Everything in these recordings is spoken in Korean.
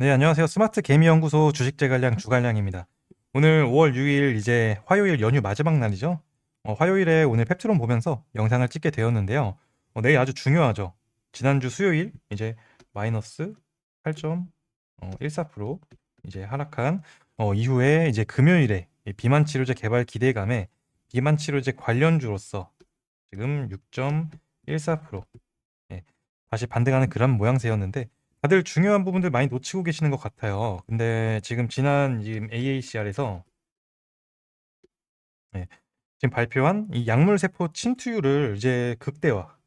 네, 안녕하세요. 스마트 개미 연구소 주식 재관량 주관량입니다. 오늘 5월 6일 이제 화요일 연휴 마지막 날이죠. 어, 화요일에 오늘 펩트론 보면서 영상을 찍게 되었는데요. 어, 내일 아주 중요하죠. 지난주 수요일 이제 마이너스 8.14% 이제 하락한 어, 이후에 이제 금요일에 이 비만 치료제 개발 기대감에 비만 치료제 관련주로서 지금 6.14% 예, 다시 반등하는 그런 모양새였는데 다들 중요한 부분들 많이 놓치고 계시는 것 같아요. 근데 지금 지난 지금 AACR에서 예, 지금 발표한 이 약물 세포 침투율을 이제 극대화.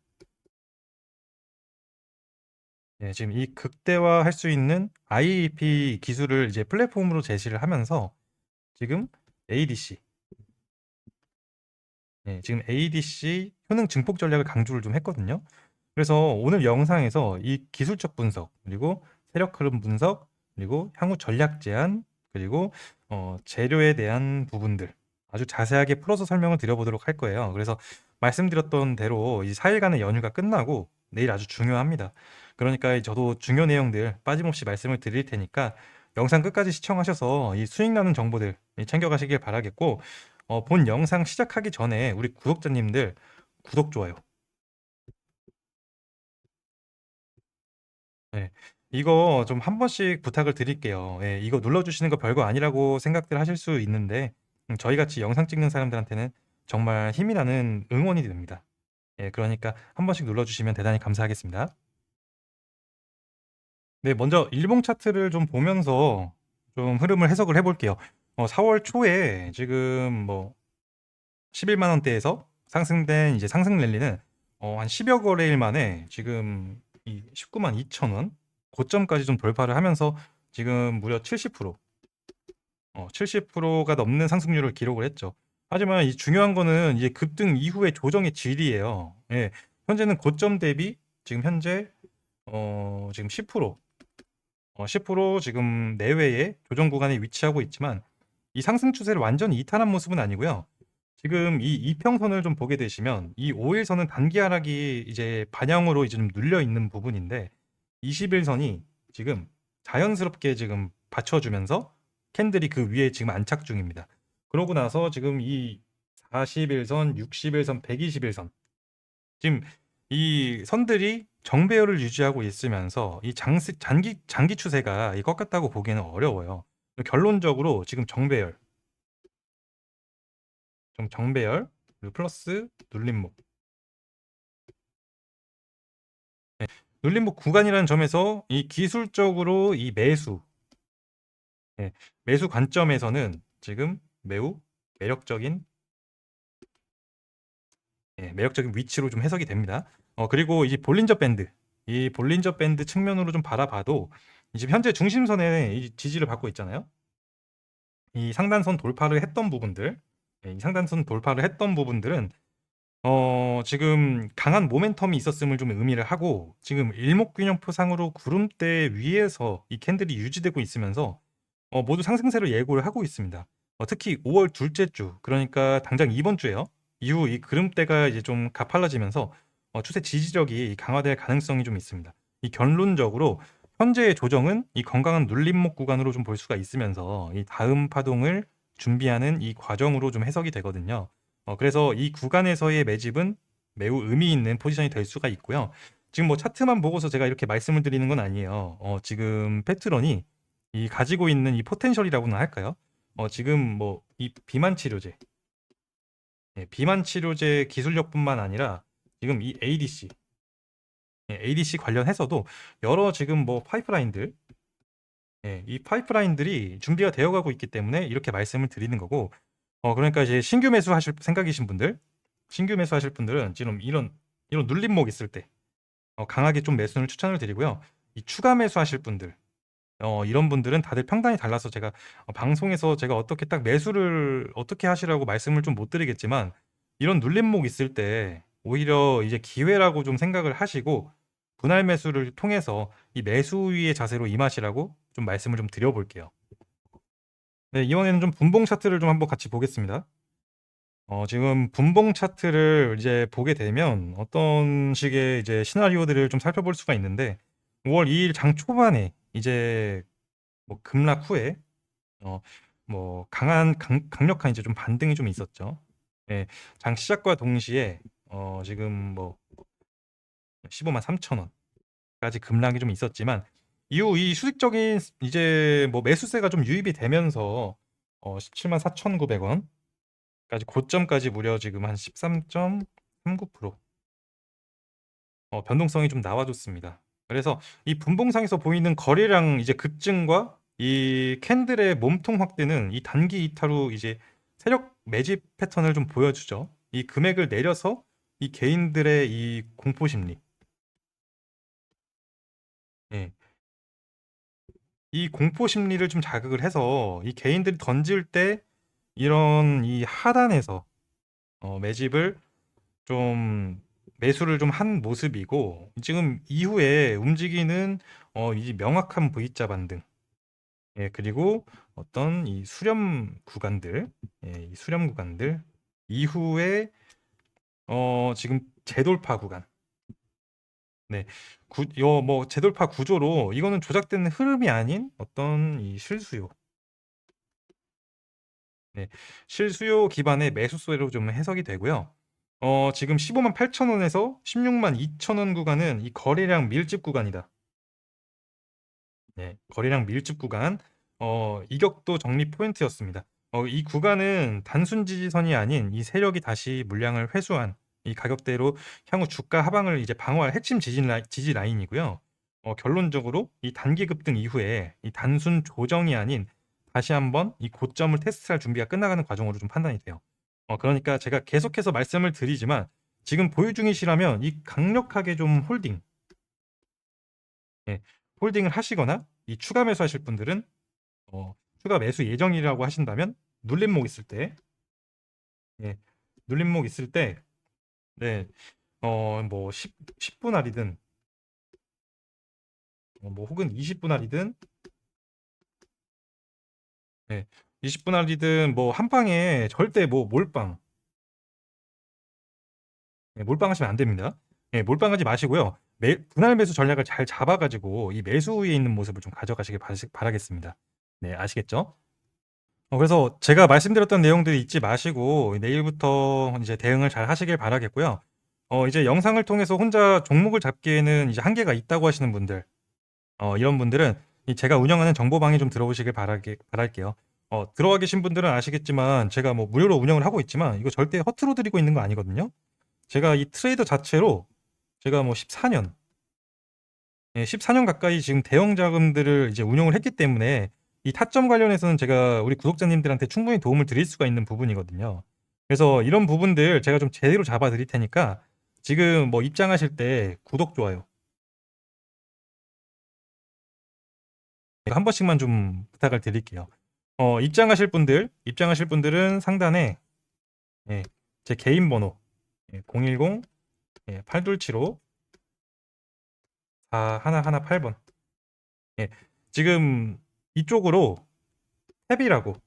예, 지금 이 극대화할 수 있는 IEP 기술을 이제 플랫폼으로 제시를 하면서 지금 ADC 예, 지금 ADC 효능 증폭 전략을 강조를 좀 했거든요. 그래서 오늘 영상에서 이 기술적 분석, 그리고 세력 흐름 분석, 그리고 향후 전략 제안, 그리고 어, 재료에 대한 부분들 아주 자세하게 풀어서 설명을 드려보도록 할 거예요. 그래서 말씀드렸던 대로 이 4일간의 연휴가 끝나고 내일 아주 중요합니다. 그러니까 저도 중요 내용들 빠짐없이 말씀을 드릴 테니까 영상 끝까지 시청하셔서 이 수익 나는 정보들 챙겨가시길 바라겠고 어, 본 영상 시작하기 전에 우리 구독자님들 구독 좋아요 네. 이거 좀한 번씩 부탁을 드릴게요. 예, 이거 눌러주시는 거 별거 아니라고 생각들 하실 수 있는데 음, 저희 같이 영상 찍는 사람들한테는 정말 힘이 나는 응원이 됩니다. 예, 그러니까 한 번씩 눌러주시면 대단히 감사하겠습니다. 네, 먼저 일봉 차트를 좀 보면서 좀 흐름을 해석을 해 볼게요. 어, 4 월 초에 지금 뭐 11만 원대에서 상승된 이제 상승 랠리는 어, 한 10 여 거래일 만에 지금 이 19만 2천 원 고점까지 좀 돌파를 하면서 지금 무려 70% 어, 70%가 넘는 상승률을 기록을 했죠. 하지만 이 중요한 거는 이제 급등 이후의 조정의 질이에요. 예, 현재는 고점 대비 지금 현재 어, 지금 10% 어, 10% 지금 내외의 조정 구간에 위치하고 있지만 이 상승 추세를 완전히 이탈한 모습은 아니고요. 지금 이 이평선을 좀 보게 되시면 이 5일선은 단기 하락이 이제 반영으로 이제 좀 눌려 있는 부분인데 20일선이 지금 자연스럽게 지금 받쳐주면서 캔들이 그 위에 지금 안착 중입니다. 그러고 나서 지금 이 41선, 61선, 121선 지금 이 선들이 정배열을 유지하고 있으면서 이 장기 장기 추세가 이 꺾였다고 보기에는 어려워요. 결론적으로 지금 정배열 좀 정배열 플러스 눌림목 네, 눌림목 구간이라는 점에서 이 기술적으로 이 매수 네, 매수 관점에서는 지금 매우 매력적인 네, 매력적인 위치로 좀 해석이 됩니다. 어, 그리고 이 볼린저 밴드 이 볼린저 밴드 측면으로 좀 바라봐도 지금 현재 중심선에 이 지지를 받고 있잖아요. 이 상단선 돌파를 했던 부분들 예, 이 상단선 돌파를 했던 부분들은 어 지금 강한 모멘텀이 있었음을 좀 의미를 하고 지금 일목균형표상으로 구름대 위에서 이 캔들이 유지되고 있으면서 어 모두 상승세로 예고를 하고 있습니다. 어 특히 5월 둘째 주 그러니까 당장 이번 주에요. 이후 이 구름대가 이제 좀 가팔라지면서 어 추세 지지력이 강화될 가능성이 좀 있습니다. 이 결론적으로 현재의 조정은 이 건강한 눌림목 구간으로 좀 볼 수가 있으면서 이 다음 파동을 준비하는 이 과정으로 좀 해석이 되거든요. 어, 그래서 이 구간에서의 매집은 매우 의미 있는 포지션이 될 수가 있고요. 지금 뭐 차트만 보고서 제가 이렇게 말씀을 드리는 건 아니에요. 어, 지금 패트런이 이 가지고 있는 이 포텐셜이라고나 할까요? 어, 지금 뭐 이 비만 치료제, 예, 비만 치료제 기술력뿐만 아니라 지금 이 ADC, 예, ADC 관련해서도 여러 지금 뭐 파이프라인들 예, 이 파이프라인들이 준비가 되어 가고 있기 때문에 이렇게 말씀을 드리는 거고 어 그러니까 이제 신규 매수하실 생각이신 분들 신규 매수하실 분들은 지금 이런 이런 눌림목 있을 때 어 강하게 좀 매수를 추천을 드리고요. 이 추가 매수하실 분들 어 이런 분들은 다들 평단이 달라서 제가 어 방송에서 제가 어떻게 딱 매수를 어떻게 하시라고 말씀을 좀 못 드리겠지만 이런 눌림목 있을 때 오히려 이제 기회라고 좀 생각을 하시고 분할 매수를 통해서 이 매수위의 자세로 임하시라고 좀 말씀을 좀 드려볼게요. 네, 이번에는 좀 분봉 차트를 좀 한번 같이 보겠습니다. 어, 지금 분봉 차트를 이제 보게 되면 어떤 식의 이제 시나리오들을 좀 살펴볼 수가 있는데 5월 2일 장 초반에 이제 뭐 급락 후에 어 뭐 강한 강 강력한 이제 좀 반등이 좀 있었죠. 예. 장 시작과 동시에 어 지금 뭐 153,000 원까지 급락이 좀 있었지만 이후 이 수직적인 이제 뭐 매수세가 좀 유입이 되면서 어 174,900 원까지 고점까지 무려 지금 한 13.39%어 변동성이 좀 나와 줬습니다. 그래서 이 분봉상에서 보이는 거래량 이제 급증과 이 캔들의 몸통 확대는 이 단기 이탈 후 이제 세력 매집 패턴을 좀 보여주죠. 이 금액을 내려서 이 개인들의 이 공포 심리. 예. 이 공포 심리를 좀 자극을 해서 이 개인들이 던질 때 이런 이 하단에서 어 매집을 좀 매수를 좀 한 모습이고 지금 이후에 움직이는 어 이 명확한 V자 반등. 예 그리고 어떤 이 수렴 구간들 예 이 수렴 구간들 이후에 어 지금 재돌파 구간. 네. 구 요 뭐 재돌파 구조로 이거는 조작된 흐름이 아닌 어떤 이 실수요. 네. 실수요 기반의 매수세로 좀 해석이 되고요. 어 지금 158,000 원에서 162,000원 구간은 이 거래량 밀집 구간이다. 네. 거래량 밀집 구간. 어 이격도 정리 포인트였습니다. 어 이 구간은 단순 지지선이 아닌 이 세력이 다시 물량을 회수한 이 가격대로 향후 주가 하방을 이제 방어할 핵심 지지 라인 지지 라인이고요. 어 결론적으로 이 단기 급등 이후에 이 단순 조정이 아닌 다시 한번 이 고점을 테스트할 준비가 끝나가는 과정으로 좀 판단이 돼요. 어 그러니까 제가 계속해서 말씀을 드리지만 지금 보유 중이시라면 이 강력하게 좀 홀딩 예. 홀딩을 하시거나 이 추가 매수하실 분들은 어 추가 매수 예정이라고 하신다면 눌림목 있을 때 예. 눌림목 있을 때 네. 어뭐 10 10 분할이든 어뭐 혹은 20 분할이든 네. 20 분할이든 뭐 한 방에 절대 뭐 몰빵 예 몰빵하시면 안 됩니다. 예 몰빵하지 마시고요. 매 분할 매수 전략을 잘 잡아 가지고 이 매수 우위에 있는 모습을 좀 가져가시길 바라겠습니다. 네 아시겠죠? 어 그래서 제가 말씀드렸던 내용들 잊지 마시고 내일부터 이제 대응을 잘 하시길 바라겠고요. 어 이제 영상을 통해서 혼자 종목을 잡기에는 이제 한계가 있다고 하시는 분들 어 이런 분들은 이 제가 운영하는 정보방에 좀 들어오시길 바라게 바랄게요. 어 들어와 계신 분들은 아시겠지만 제가 뭐 무료로 운영을 하고 있지만 이거 절대 허투루 드리고 있는 거 아니거든요. 제가 이 트레이더 자체로 제가 뭐 14년 예 14년 가까이 지금 대형 자금들을 이제 운용을 했기 때문에 이 타점 관련해서는 제가 우리 구독자님들한테 충분히 도움을 드릴 수가 있는 부분이거든요. 그래서 이런 부분들 제가 좀 제대로 잡아 드릴 테니까 지금 뭐 입장하실 때 구독, 좋아요 한 번씩만 좀 부탁을 드릴게요. 어 입장하실 분들 입장하실 분들은 상단에 예 제 개인 번호 예 010 예 8275 4118 번. 예. 지금 이쪽으로 탭이라고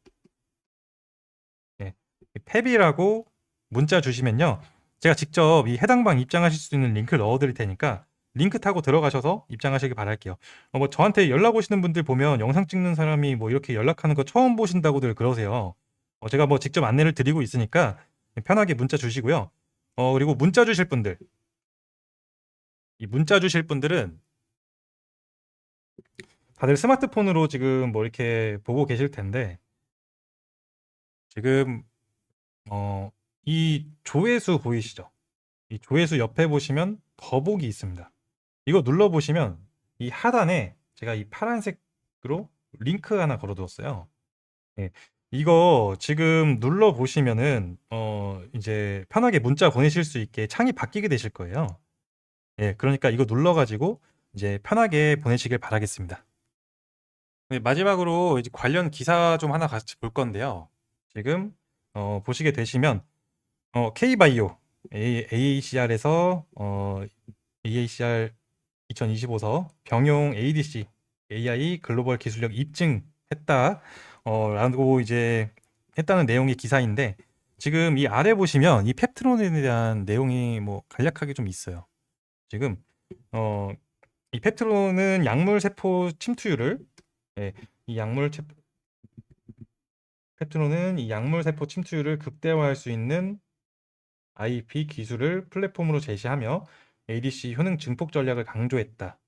예. 이 탭이라고 문자 주시면요. 제가 직접 이 해당 방 입장하실 수 있는 링크를 넣어 드릴 테니까 링크 타고 들어가셔서 입장하시길 바랄게요. 어 뭐 저한테 연락 오시는 분들 보면 영상 찍는 사람이 뭐 이렇게 연락하는 거 처음 보신다고들 그러세요. 어 제가 뭐 직접 안내를 드리고 있으니까 편하게 문자 주시고요. 어 그리고 문자 주실 분들 이 문자 주실 분들은 다들 스마트폰으로 지금 뭐 이렇게 보고 계실 텐데 지금 어 이 조회수 보이시죠? 이 조회수 옆에 보시면 더보기 있습니다. 이거 눌러 보시면 이 하단에 제가 이 파란색으로 링크 하나 걸어 두었어요. 예. 이거 지금 눌러 보시면은 어 이제 편하게 문자 보내실 수 있게 창이 바뀌게 되실 거예요. 예. 그러니까 이거 눌러 가지고 이제 편하게 보내시길 바라겠습니다. 네 마지막으로 이제 관련 기사 좀 하나 같이 볼 건데요. 지금 어 보시게 되시면 어 K바이오 AACR에서 어 AACR 2025서 병용 ADC AI 글로벌 기술력 입증했다. 어 라고 이제 했다는 내용의 기사인데 지금 이 아래 보시면 이 펩트론에 대한 내용이 뭐 간략하게 좀 있어요. 지금 어 이 펩트론은 약물 세포 침투율을 예 이 약물 체 펩트론은 이 약물 세포 침투율을 극대화할 수 있는 IP 기술을 플랫폼으로 제시하며 ADC 효능 증폭 전략을 강조했다.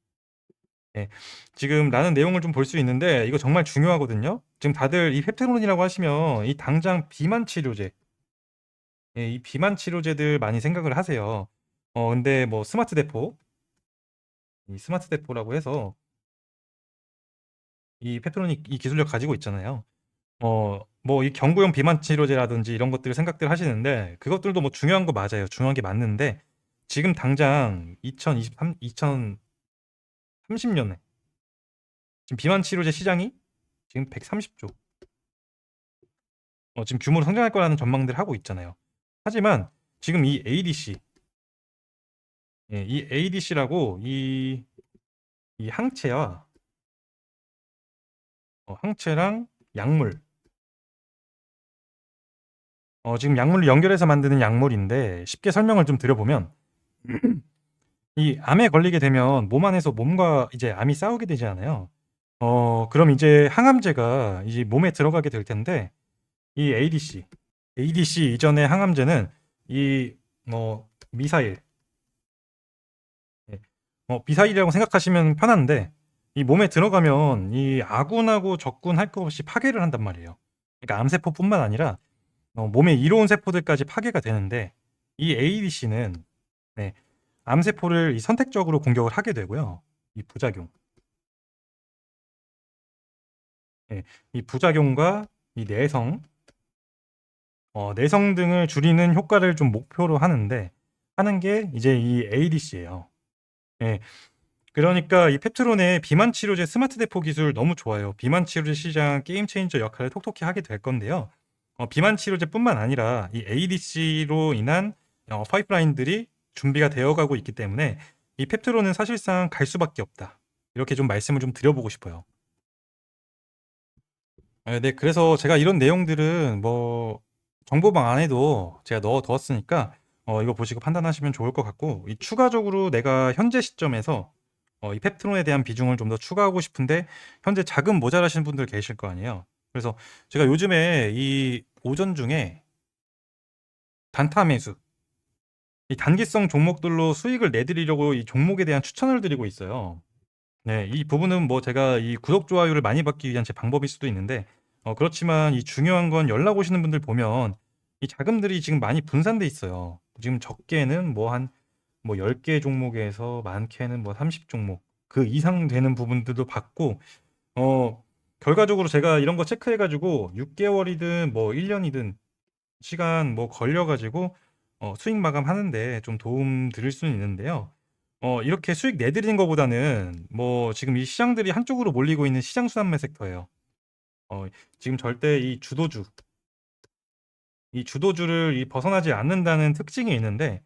예. 지금 라는 내용을 좀 볼 수 있는데 이거 정말 중요하거든요. 지금 다들 이 펩트론이라고 하시면 이 당장 비만 치료제 예, 이 비만 치료제들 많이 생각을 하세요. 어 근데 뭐 스마트 대포 이 스마트 대포라고 해서 이 펩트론이 이 기술력 가지고 있잖아요. 어 뭐 이 경구용 비만 치료제라든지 이런 것들 생각들 하시는데 그것들도 뭐 중요한 거 맞아요. 중요한 게 맞는데 지금 당장 2023 2030 년에 지금 비만 치료제 시장이 지금 130 조. 어 지금 규모로 성장할 거라는 전망들을 하고 있잖아요. 하지만 지금 이 ADC 예, 이 ADC라고 이, 이 항체와 어, 항체랑 약물. 어, 지금 약물을 연결해서 만드는 약물인데 쉽게 설명을 좀 드려보면 이 암에 걸리게 되면 몸 안에서 몸과 이제 암이 싸우게 되잖아요. 어, 그럼 이제 항암제가 이제 몸에 들어가게 될 텐데 이 ADC, ADC 이전의 항암제는 이 뭐 미사일, 예, 어, 미사일이라고 생각하시면 편한데 이 몸에 들어가면 이 아군하고 적군 할 것 없이 파괴를 한단 말이에요. 그러니까 암세포뿐만 아니라 어, 몸의 이로운 세포들까지 파괴가 되는데 이 ADC는 네, 암세포를 이 선택적으로 공격을 하게 되고요. 이 부작용. 예, 이 부작용과 이 내성, 어, 내성 등을 줄이는 효과를 좀 목표로 하는데 하는 게 이제 이 ADC예요. 예. 그러니까 이 펩트론의 비만 치료제 스마트 대포 기술 너무 좋아요. 비만 치료제 시장 게임 체인저 역할을 톡톡히 하게 될 건데요. 어, 비만 치료제뿐만 아니라 이 ADC로 인한 어, 파이프라인들이 준비가 되어가고 있기 때문에 이 펩트론은 사실상 갈 수밖에 없다. 이렇게 좀 말씀을 좀 드려보고 싶어요. 아, 네, 그래서 제가 이런 내용들은 뭐 정보방 안에도 제가 넣어 두었으니까 어, 이거 보시고 판단하시면 좋을 것 같고 이 추가적으로 내가 현재 시점에서 어, 이 펩트론에 대한 비중을 좀 더 추가하고 싶은데 현재 자금 모자라신 분들 계실 거 아니에요. 그래서 제가 요즘에 이 오전 중에 단타 매수 이 단기성 종목들로 수익을 내드리려고 이 종목에 대한 추천을 드리고 있어요. 네, 이 부분은 뭐 제가 이 구독 좋아요를 많이 받기 위한 제 방법일 수도 있는데 어, 그렇지만 이 중요한 건 연락 오시는 분들 보면 이 자금들이 지금 많이 분산돼 있어요. 지금 적게는 뭐 한 뭐 10개 종목에서 많게는 뭐 30종목 그 이상 되는 부분들도 받고 어 결과적으로 제가 이런 거 체크해 가지고 6개월이든 뭐 1년이든 시간 뭐 걸려 가지고 어 수익 마감하는데 좀 도움 드릴 수는 있는데요. 어 이렇게 수익 내드리는 것보다는 뭐 지금 이 시장들이 한쪽으로 몰리고 있는 시장 순환매 섹터예요. 어 지금 절대 이 주도주 이 주도주를 이 벗어나지 않는다는 특징이 있는데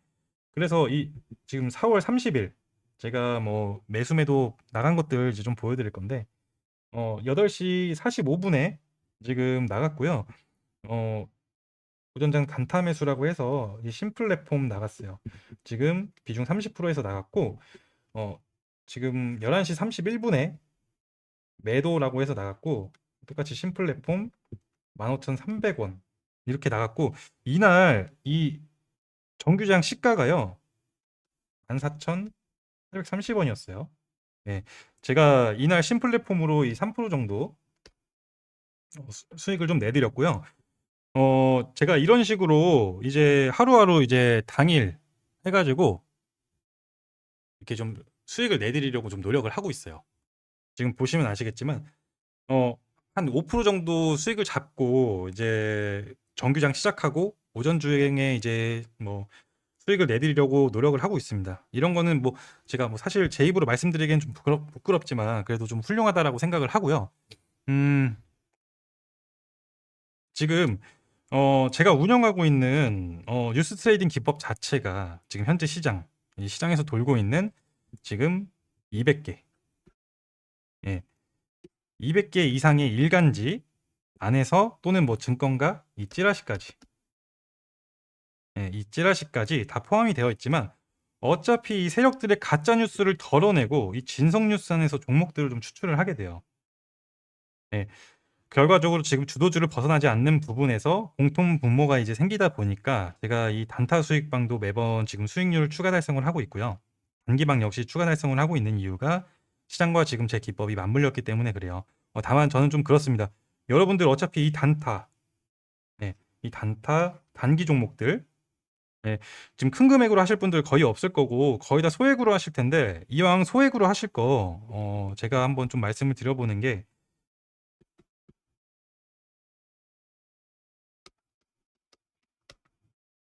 그래서 이 지금 4월 30일 제가 뭐 매수매도 나간 것들 이제 좀 보여 드릴 건데 어 8시 45분에 지금 나갔고요. 어 오전장 단타 매수라고 해서 이 신플랫폼 나갔어요. 지금 비중 30%에서 나갔고 어 지금 11시 31분에 매도라고 해서 나갔고 똑같이 신플랫폼 15,300원 이렇게 나갔고 이날 이 정규장 시가가요. 14,830원이었어요. 예. 제가 이날 신플랫폼으로 이 3% 정도 어, 수- 수익을 좀 내드렸고요. 어, 제가 이런 식으로 이제 하루하루 이제 당일 해가지고 이렇게 좀 수익을 내드리려고 좀 노력을 하고 있어요. 지금 보시면 아시겠지만, 어, 한 5% 정도 수익을 잡고 이제 정규장 시작하고 오전 주행에 이제 뭐 수익을 내드리려고 노력을 하고 있습니다. 이런 거는 뭐 제가 뭐 사실 제 입으로 말씀드리기엔 좀 부끄럽, 부끄럽 지만 그래도 좀 훌륭하다라고 생각을 하고요. 음, 지금 어, 제가 운영하고 있는 어, 뉴스 트레이딩 기법 자체가 지금 현재 시장, 이 시장에서 돌고 있는 지금 200개, 예, 200개 이상의 일간지 안에서 또는 뭐 증권가 이 찌라시까지, 예, 이 찌라시까지 다 포함이 되어 있지만 어차피 이 세력들의 가짜 뉴스를 덜어내고 이 진성 뉴스 안에서 종목들을 좀 추출을 하게 돼요. 네. 결과적으로 지금 주도주를 벗어나지 않는 부분에서 공통 분모가 이제 생기다 보니까 제가 이 단타 수익방도 매번 지금 수익률 추가 달성을 하고 있고요. 단기방 역시 추가 달성을 하고 있는 이유가 시장과 지금 제 기법이 맞물렸기 때문에 그래요. 어, 다만 저는 좀 그렇습니다. 여러분들 어차피 이 단타, 네, 이 단타 단기 종목들 네, 지금 큰 금액으로 하실 분들 거의 없을 거고 거의 다 소액으로 하실 텐데 이왕 소액으로 하실 거 어, 제가 한번 좀 말씀을 드려보는 게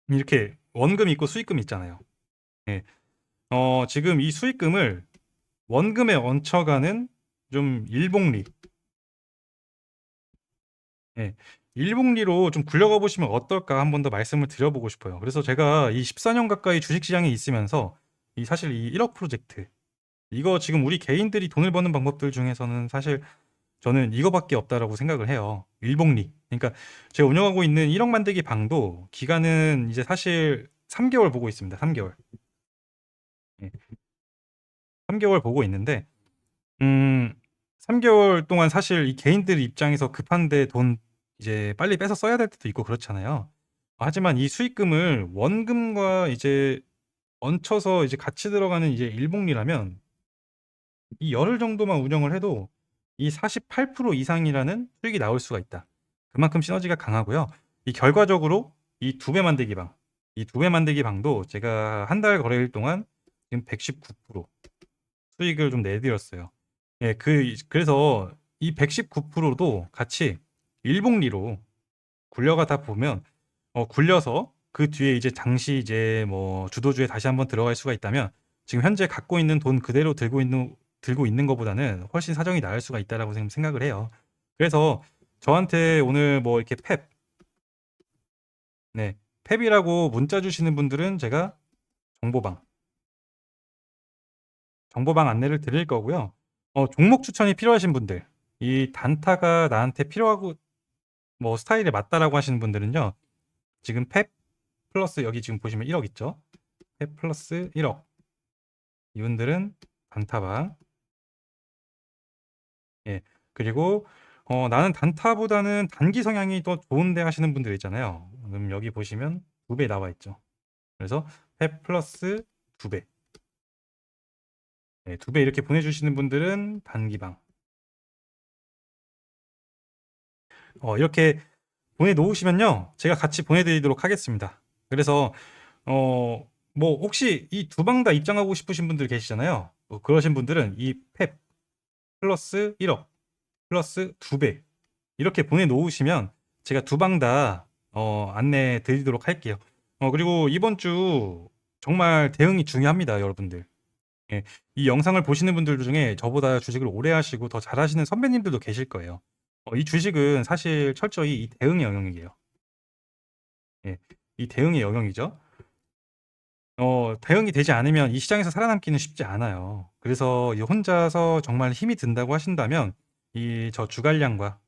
이렇게 원금 있고 수익금 있잖아요. 예. 어, 지금 이 수익금을 원금에 얹혀가는 좀 일봉리. 예. 일봉리로 좀 굴려가 보시면 어떨까 한 번 더 말씀을 드려보고 싶어요. 그래서 제가 이 14년 가까이 주식시장에 있으면서 이 사실 이 1억 프로젝트 이거 지금 우리 개인들이 돈을 버는 방법들 중에서는 사실 저는 이거밖에 없다라고 생각을 해요. 일봉리. 그러니까 제가 운영하고 있는 1억 만들기 방도 기간은 이제 사실 3개월 보고 있습니다. 3개월. 예. 3개월 보고 있는데 음 3개월 동안 사실 이 개인들 입장에서 급한데 돈 이제 빨리 빼서 써야 될 때도 있고 그렇잖아요. 하지만 이 수익금을 원금과 이제 얹혀서 이제 같이 들어가는 이제 일봉리라면 이 열흘 정도만 운영을 해도 이 48% 이상이라는 수익이 나올 수가 있다. 그만큼 시너지가 강하고요. 이 결과적으로 이 두 배 만들기 방, 이 두 배 만들기 방도 제가 한 달 거래일 동안 지금 119% 수익을 좀 내드렸어요. 예, 그 그래서 이 119%도 같이 일봉리로 굴려가다 보면 어, 굴려서 그 뒤에 이제 당시 이제 뭐 주도주에 다시 한번 들어갈 수가 있다면 지금 현재 갖고 있는 돈 그대로 들고 있는 들고 있는 것보다는 훨씬 사정이 나을 수가 있다라고 생각을 해요. 그래서 저한테 오늘 뭐 이렇게 펩, 네, 펩이라고 문자 주시는 분들은 제가 정보방, 정보방 안내를 드릴 거고요. 어, 종목 추천이 필요하신 분들, 이 단타가 나한테 필요하고 뭐 스타일에 맞다라고 하시는 분들은요. 지금 펩 플러스 여기 지금 보시면 1억 있죠? 펩 플러스 1억. 이분들은 단타방. 예. 그리고 어, 나는 단타보다는 단기 성향이 더 좋은데 하시는 분들 있잖아요. 그럼 여기 보시면 두 배 나와 있죠. 그래서 펩 플러스 두 배. 네, 두배 이렇게 보내주시는 분들은 단기방. 어, 이렇게 보내놓으시면요. 제가 같이 보내드리도록 하겠습니다. 그래서, 어, 뭐, 혹시 이 두 방 다 입장하고 싶으신 분들 계시잖아요. 뭐 그러신 분들은 이 펩 플러스 1억 플러스 두배 이렇게 보내놓으시면 제가 두 방 다 어, 안내 드리도록 할게요. 어, 그리고 이번 주 정말 대응이 중요합니다, 여러분들. 예, 이 영상을 보시는 분들 중에 저보다 주식을 오래 하시고 더 잘하시는 선배님들도 계실 거예요. 어, 이 주식은 사실 철저히 이 대응의 영역이에요. 예, 이 대응의 영역이죠. 어, 대응이 되지 않으면 이 시장에서 살아남기는 쉽지 않아요. 그래서 이 혼자서 정말 힘이 든다고 하신다면 이 저 주갈량과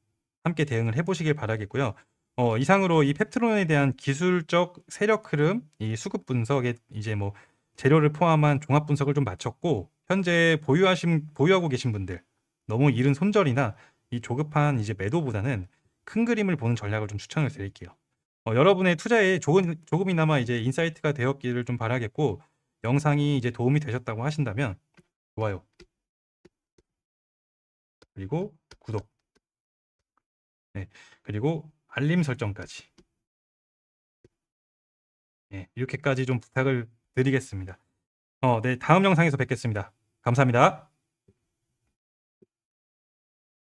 함께 대응을 해보시길 바라겠고요. 어, 이상으로 이 펩트론에 대한 기술적 세력 흐름, 이 수급 분석에 이제 뭐 재료를 포함한 종합 분석을 좀 마쳤고 현재 보유하신 보유하고 계신 분들 너무 이른 손절이나 이 조급한 이제 매도보다는 큰 그림을 보는 전략을 좀 추천을 드릴게요. 어, 여러분의 투자에 조금, 조금이나마 이제 인사이트가 되었기를 좀 바라겠고 영상이 이제 도움이 되셨다고 하신다면 좋아요 그리고 구독 네 그리고 알림 설정까지 네, 이렇게까지 좀 부탁을 드리겠습니다. 어, 네 다음 영상에서 뵙겠습니다. 감사합니다.